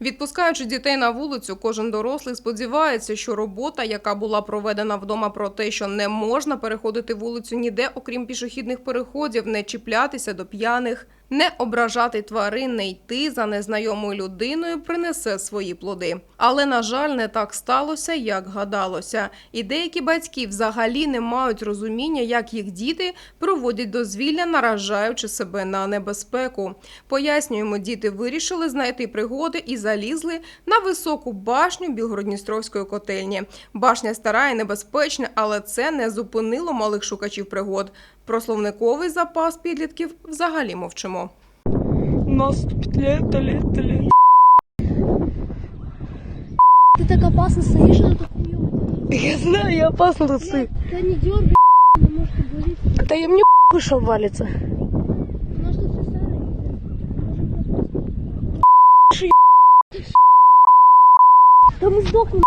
Відпускаючи дітей на вулицю, кожен дорослий сподівається, що робота, яка була проведена вдома про те, що не можна переходити вулицю ніде, окрім пішохідних переходів, не чіплятися до п'яних, не ображати тварин, не йти за незнайомою людиною, принесе свої плоди. Але на жаль, не так сталося, як гадалося. І деякі батьки взагалі не мають розуміння, як їх діти проводять дозвілля, наражаючи себе на небезпеку. Пояснюємо, діти вирішили знайти пригоди і залізли на високу башню Білгородністровської котельні. Башня стара і небезпечна, але це не зупинило малих шукачів пригод. Про словниковий запас підлітків взагалі мовчимо. Наступит лето, лето, лето. Ты так опасно стоишь, это так хуёво. Я знаю, я опасно тут стою. Да не дергай, не может говорить. Да я мне выше валится. У нас тут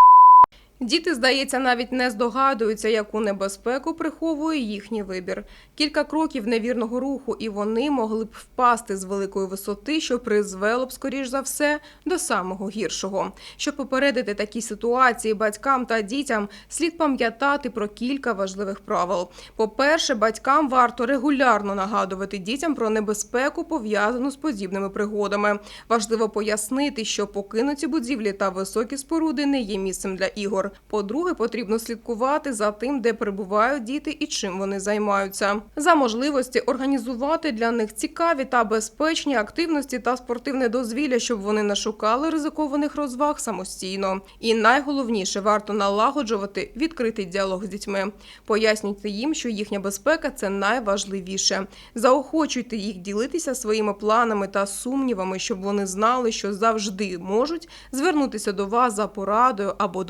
Діти, здається, навіть не здогадуються, яку небезпеку приховує їхній вибір. Кілька кроків невірного руху, і вони могли б впасти з великої висоти, що призвело б, скоріш за все, до самого гіршого. Щоб попередити такі ситуації батькам та дітям, слід пам'ятати про кілька важливих правил. По-перше, батькам варто регулярно нагадувати дітям про небезпеку, пов'язану з подібними пригодами. Важливо пояснити, що покинуті будівлі та високі споруди не є місцем для ігор. По-друге, потрібно слідкувати за тим, де перебувають діти і чим вони займаються. За можливості організувати для них цікаві та безпечні активності та спортивне дозвілля, щоб вони не шукали ризикованих розваг самостійно. І найголовніше варто налагоджувати відкритий діалог з дітьми. Пояснюйте їм, що їхня безпека це найважливіше. Заохочуйте їх ділитися своїми планами та сумнівами, щоб вони знали, що завжди можуть звернутися до вас за порадою або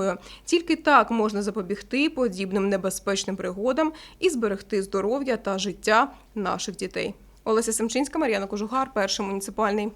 допомогою. Тільки так можна запобігти подібним небезпечним пригодам і зберегти здоров'я та життя наших дітей. Олеся Семчинська, Мар'яна Кожугар, перший муніципальний.